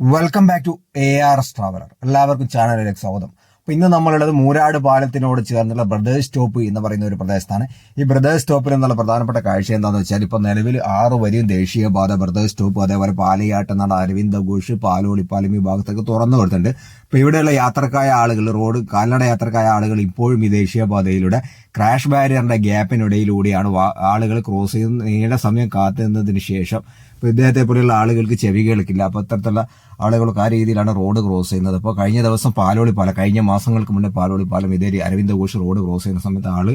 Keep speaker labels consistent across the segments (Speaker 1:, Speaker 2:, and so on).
Speaker 1: Welcome back to A R S traveller എല്ലാവർക്കും ചാനലിലേക്ക് സ്വാഗതം. അപ്പൊ ഇന്ന് നമ്മളുള്ളത് മൂരാട് പാലത്തിനോട് ചേർന്നുള്ള ബ്രദേഴ്സ് സ്റ്റോപ്പ് എന്ന് പറയുന്ന ഒരു പ്രദേശത്താണ്. ഈ ബ്രദേഴ്സ് സ്റ്റോപ്പിൽ നിന്നുള്ള പ്രധാനപ്പെട്ട കാഴ്ച എന്താണെന്ന് വെച്ചാൽ ഇപ്പൊ നിലവിൽ ആറ് വരിയും ദേശീയപാത ബ്രദേഴ്സ് സ്റ്റോപ്പ് അതേപോലെ പാലയാട്ട് നട അരവിന്ദ ഘോഷ് പാലോളി പാലം ഈ ഭാഗത്തൊക്കെ തുറന്നു കൊടുത്തിട്ടുണ്ട്. ഇപ്പൊ ഇവിടെയുള്ള യാത്രക്കായ ആളുകൾ റോഡ് കാൽനട യാത്രക്കായ ആളുകൾ ഇപ്പോഴും ഈ ദേശീയപാതയിലൂടെ ക്രാഷ് ബാരിയറിന്റെ ഗ്യാപ്പിനിടയിലൂടെയാണ് ആളുകൾ ക്രോസ് ചെയ്യുന്ന നീണ്ട സമയം കാത്തു നിന്നതിന് ശേഷം ഇപ്പൊ ഇദ്ദേഹത്തെ പോലെയുള്ള ആളുകൾക്ക് ചെവി കേൾക്കില്ല. അപ്പൊ അത്തരത്തിലുള്ള ആളുകളൊക്കെ ആ രീതിയിലാണ് റോഡ് ക്രോസ് ചെയ്യുന്നത്. അപ്പോൾ കഴിഞ്ഞ ദിവസം പാലോളി പാലം കഴിഞ്ഞ മാസങ്ങൾക്ക് മുന്നേ പാലോളി പാലം ഇതേ അരവിന്ദ് ഘോഷ് റോഡ് ക്രോസ് ചെയ്യുന്ന സമയത്ത് ആൾ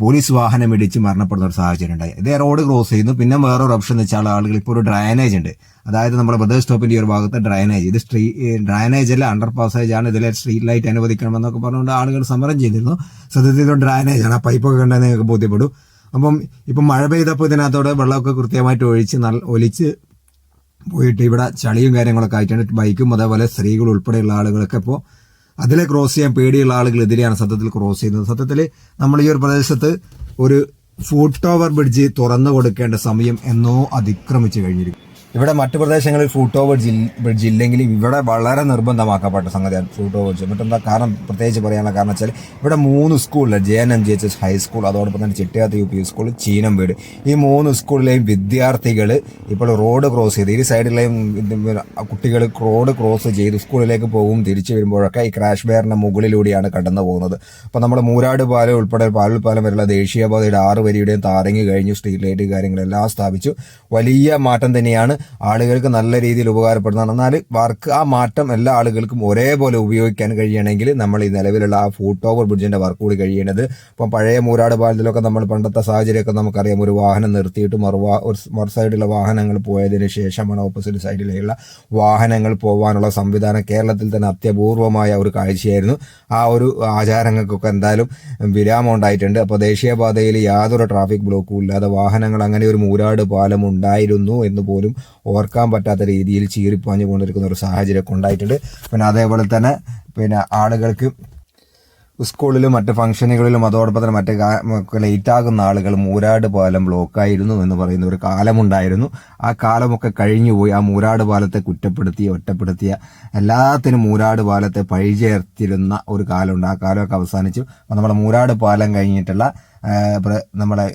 Speaker 1: പോലീസ് വാഹനം ഇടിച്ച് മരണപ്പെടുന്ന ഒരു സാഹചര്യം ഉണ്ടായി ഇതേ റോഡ് ക്രോസ് ചെയ്യുന്നു. പിന്നെ വേറൊരു ഓപ്ഷൻ എന്ന് വെച്ചാൽ ആളുകൾ ഇപ്പോൾ ഒരു ഡ്രൈനേജ് ഉണ്ട്. അതായത് നമ്മുടെ ബ്രദേഴ്സ് സ്റ്റോപ്പിന്റെ ഈ ഒരു ഭാഗത്ത് ഡ്രൈനേജ്. ഇത് സ്ട്രീ ഡ്രൈനേജ് അല്ല അണ്ടർ പാസേജ് ആണ് ഇതിലെ സ്ട്രീറ്റ് ലൈറ്റ് അനുവദിക്കണമെന്നൊക്കെ പറഞ്ഞുകൊണ്ട് ആളുകൾ സമരം ചെയ്തിരുന്നു. സത്യത്തിൽ ഡ്രൈനേജ് ആണ് ആ പൈപ്പൊക്കെ കണ്ടെന്ന് നിങ്ങൾക്ക് ബോധ്യപ്പെടും. അപ്പം ഇപ്പം മഴ പെയ്തപ്പോൾ ഇതിനകത്തോടെ വെള്ളമൊക്കെ കൃത്യമായിട്ട് ഒഴിച്ച് നല്ല ഒലിച്ച് പോയിട്ട് ഇവിടെ ചളിയും കാര്യങ്ങളൊക്കെ ആയിട്ടാണ് ബൈക്കും അതേപോലെ സ്ത്രീകൾ ഉൾപ്പെടെയുള്ള ആളുകളൊക്കെ ഇപ്പോൾ അതിലെ ക്രോസ് ചെയ്യാൻ പേടിയുള്ള ആളുകൾ ഇതിലെയാണ് സത്യത്തിൽ ക്രോസ് ചെയ്യുന്നത്. സത്യത്തിൽ നമ്മൾ ഈ ഒരു പ്രദേശത്ത് ഒരു ഫുട് ഓവർ ബ്രിഡ്ജ് തുറന്നു കൊടുക്കേണ്ട സമയം എന്നോ അതിക്രമിച്ചു കഴിഞ്ഞിരിക്കും ഇവിടെ മറ്റു പ്രദേശങ്ങളിൽ ഫൂട്ട് ഓവർ ബ്രിഡ്ജ് ഇല്ലെങ്കിൽ ഇവിടെ വളരെ നിർബന്ധമാക്കപ്പെട്ട സംഗതിയാണ് ഫൂട്ട് ഓവർ ബ്രിഡ്ജ് മറ്റെന്താ കാരണം? പ്രത്യേകിച്ച് പറയാനുള്ള കാരണം വെച്ചാൽ ഇവിടെ മൂന്ന് സ്കൂളിൽ J N M G H S high school അതോടൊപ്പം തന്നെ ചിട്ടയാത്ത യു പി സ്കൂൾ ചീനം വീട്. ഈ മൂന്ന് സ്കൂളിലെയും വിദ്യാർത്ഥികൾ ഇപ്പോൾ റോഡ് ക്രോസ് ചെയ്ത് ഈ സൈഡിലെയും കുട്ടികൾ റോഡ് ക്രോസ് ചെയ്ത് സ്കൂളിലേക്ക് പോകും തിരിച്ചു വരുമ്പോഴൊക്കെ ഈ ക്രാഷ് ബെയറിന്റെ മുകളിലൂടെയാണ് കടന്നു പോകുന്നത്. അപ്പോൾ നമ്മുടെ മൂരാട് പാലം ഉൾപ്പെടെ പാലുൽപ്പാലം പാലം വരെയുള്ള ദേശീയപാതയുടെ ആറ് വരിയുടെയും താരങ്ങി കഴിഞ്ഞു. സ്ട്രീറ്റ് ലൈറ്റ് കാര്യങ്ങളെല്ലാം സ്ഥാപിച്ചു. വലിയ മാറ്റം തന്നെയാണ് ആളുകൾക്ക് നല്ല രീതിയിൽ ഉപകാരപ്പെടുന്നതാണ്. എന്നാൽ വർക്ക് ആ മാറ്റം എല്ലാ ആളുകൾക്കും ഒരേപോലെ ഉപയോഗിക്കാൻ കഴിയണമെങ്കിൽ നമ്മൾ ഈ നിലവിലുള്ള ആ ഫൂട്ട് ഓവർ ബ്രിഡ്ജിന്റെ വർക്ക് കൂടി കഴിയേണ്ടത്. ഇപ്പം പഴയ മൂരാട് പാലത്തിലൊക്കെ നമ്മൾ പണ്ടത്തെ സാഹചര്യമൊക്കെ നമുക്കറിയാം ഒരു വാഹനം നിർത്തിയിട്ട് മറുവാ ഒരു മറു സൈഡിലുള്ള വാഹനങ്ങൾ പോയതിന് ശേഷമാണ് ഓപ്പോസിറ്റ് സൈഡിലേക്കുള്ള വാഹനങ്ങൾ പോകാനുള്ള സംവിധാനം കേരളത്തിൽ തന്നെ അത്യപൂർവമായ ഒരു കാഴ്ചയായിരുന്നു. ആ ഒരു ആചാരങ്ങൾക്കൊക്കെ എന്തായാലും വിരാമം ഉണ്ടായിട്ടുണ്ട്. അപ്പോൾ ദേശീയപാതയിൽ യാതൊരു ട്രാഫിക് ബ്ലോക്കും ഇല്ലാതെ വാഹനങ്ങൾ അങ്ങനെ ഒരു മൂരാട് പാലം ഉണ്ടായിരുന്നു എന്ന് പോലും ഓർക്കാൻ പറ്റാത്ത രീതിയിൽ ചീറിപ്പാഞ്ഞു കൊണ്ടിരിക്കുന്ന ഒരു സാഹചര്യമൊക്കെ ഉണ്ടായിട്ടുണ്ട്. പിന്നെ അതേപോലെ തന്നെ പിന്നെ ആളുകൾക്ക് സ്കൂളിലും മറ്റ് ഫംഗ്ഷനുകളിലും അതോടൊപ്പം തന്നെ മറ്റ് ലേറ്റ് ആകുന്ന ആളുകൾ മൂരാട് പാലം ബ്ലോക്കായിരുന്നു എന്ന് പറയുന്ന ഒരു കാലമുണ്ടായിരുന്നു. ആ കാലമൊക്കെ കഴിഞ്ഞുപോയി. ആ മൂരാട് പാലത്തെ കുറ്റപ്പെടുത്തിയ ഒറ്റപ്പെടുത്തിയ എല്ലാത്തിനും മൂരാട് പാലത്തെ പഴിചേർത്തിരുന്ന ഒരു കാലമുണ്ട്. ആ കാലമൊക്കെ അവസാനിച്ചു. അപ്പം നമ്മുടെ മൂരാട് പാലം കഴിഞ്ഞിട്ടുള്ള നമ്മുടെ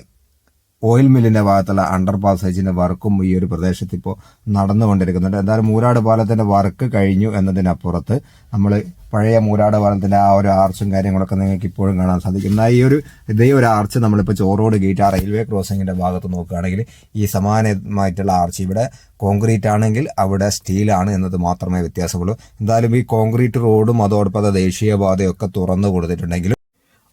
Speaker 1: ഓയിൽ മില്ലിന്റെ ഭാഗത്തുള്ള അണ്ടർ പാസേജിന്റെ വർക്കും ഈ ഒരു പ്രദേശത്ത് ഇപ്പോൾ നടന്നുകൊണ്ടിരിക്കുന്നുണ്ട്. എന്തായാലും മൂരാട് പാലത്തിന്റെ വർക്ക് കഴിഞ്ഞു എന്നതിനപ്പുറത്ത് നമ്മൾ പഴയ മൂരാട് പാലത്തിന്റെ ആ ഒരു ആർച്ചും കാര്യങ്ങളൊക്കെ നിങ്ങൾക്ക് ഇപ്പോഴും കാണാൻ സാധിക്കും. എന്നാൽ ഈ ഒരു ഇതേ ഒരു ആർച്ച് നമ്മളിപ്പോൾ ചോറോട് ഗേറ്റ് ആ റെയിൽവേ ക്രോസിങ്ങിന്റെ ഭാഗത്ത് നോക്കുകയാണെങ്കിൽ ഈ സമാനമായിട്ടുള്ള ആർച്ച് ഇവിടെ കോൺക്രീറ്റ് ആണെങ്കിൽ അവിടെ സ്റ്റീലാണ് എന്നത് മാത്രമേ വ്യത്യാസമുള്ളൂ. എന്തായാലും ഈ കോൺക്രീറ്റ് റോഡും അതോടൊപ്പം അത് ദേശീയപാതയൊക്കെ തുറന്നു കൊടുത്തിട്ടുണ്ടെങ്കിലും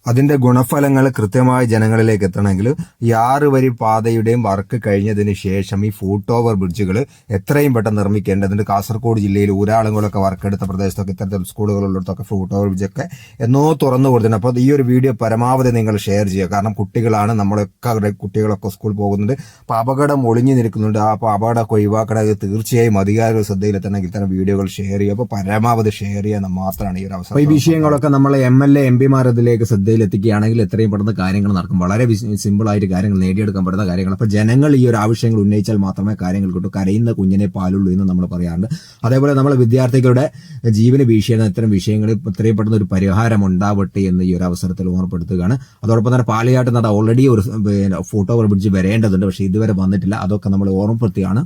Speaker 1: അതിന്റെ ഗുണഫലങ്ങൾ കൃത്യമായി ജനങ്ങളിലേക്ക് എത്തണമെങ്കിൽ ഈ ആറ് വരി പാതയുടെയും വർക്ക് കഴിഞ്ഞതിന് ശേഷം ഈ ഫൂട്ട് ഓവർ ബ്രിഡ്ജുകൾ എത്രയും പെട്ടെന്ന് നിർമ്മിക്കേണ്ടതുണ്ട് കാസർഗോഡ് ജില്ലയിൽ ഊരാളുകളൊക്കെ വർക്ക് എടുത്ത പ്രദേശത്തൊക്കെ ഇത്തരത്തിൽ സ്കൂളുകളുള്ളിടത്തൊക്കെ ഫൂട്ട് ഓവർ ബ്രിഡ്ജൊക്കെ എന്നോ തുറന്നു കൊടുത്തിട്ടുണ്ട്. അപ്പോൾ ഈ ഒരു വീഡിയോ പരമാവധി നിങ്ങൾ ഷെയർ ചെയ്യുക. കാരണം കുട്ടികളാണ് നമ്മളൊക്കെ കുട്ടികളൊക്കെ സ്കൂൾ പോകുന്നുണ്ട് അപ്പോൾ അപകടം ഒളിഞ്ഞു നിൽക്കുന്നുണ്ട്. ആ അപ്പോൾ അപകടമൊക്കെ ഒഴിവാക്കണമെങ്കിൽ തീർച്ചയായും അധികാരികൾ ശ്രദ്ധയിലെത്തണമെങ്കിൽ തന്നെ വീഡിയോകൾ ഷെയർ ചെയ്യുക. അപ്പോൾ പരമാവധി ഷെയർ ചെയ്യാൻ മാത്രമാണ് ഈ ഒരു അവസരം ഈ വിഷയങ്ങളൊക്കെ നമ്മളെ എം എൽ എ എം പിമാർ ഇതിലേക്ക് ശ്രദ്ധയിലെത്തിക്കുകയാണെങ്കിൽ എത്രയും പെട്ടെന്ന് കാര്യങ്ങൾ നടക്കും. വളരെ സിമ്പിൾ ആയിട്ട് കാര്യങ്ങൾ നേടിയെടുക്കാൻ പറ്റുന്ന കാര്യങ്ങൾ അപ്പോൾ ജനങ്ങൾ ഈ ഒരു ആവശ്യങ്ങൾ ഉന്നയിച്ചാൽ മാത്രമേ കാര്യങ്ങൾ കിട്ടൂ. കരയുന്ന കുഞ്ഞിനെ പാലുള്ളൂ എന്ന് നമ്മൾ പറയാറുണ്ട്. അതേപോലെ നമ്മൾ വിദ്യാർത്ഥികളുടെ ജീവന ഭീഷണി ഇത്തരം വിഷയങ്ങളിൽ എത്രയും പെട്ടെന്ന് ഒരു പരിഹാരം ഉണ്ടാവട്ടെ എന്ന് ഈ ഒരു അവസരത്തിൽ ഓർമ്മപ്പെടുത്തുകയാണ്. അതോടൊപ്പം തന്നെ പാലയാട്ട് നട ഓൾറെഡി ഒരു ഫോട്ടോ ബ്രിഡ്ജ് വരേണ്ടതുണ്ട്. പക്ഷേ ഇതുവരെ വന്നിട്ടില്ല. അതൊക്കെ നമ്മൾ ഓർമ്മപ്പെടുത്തുകയാണ്.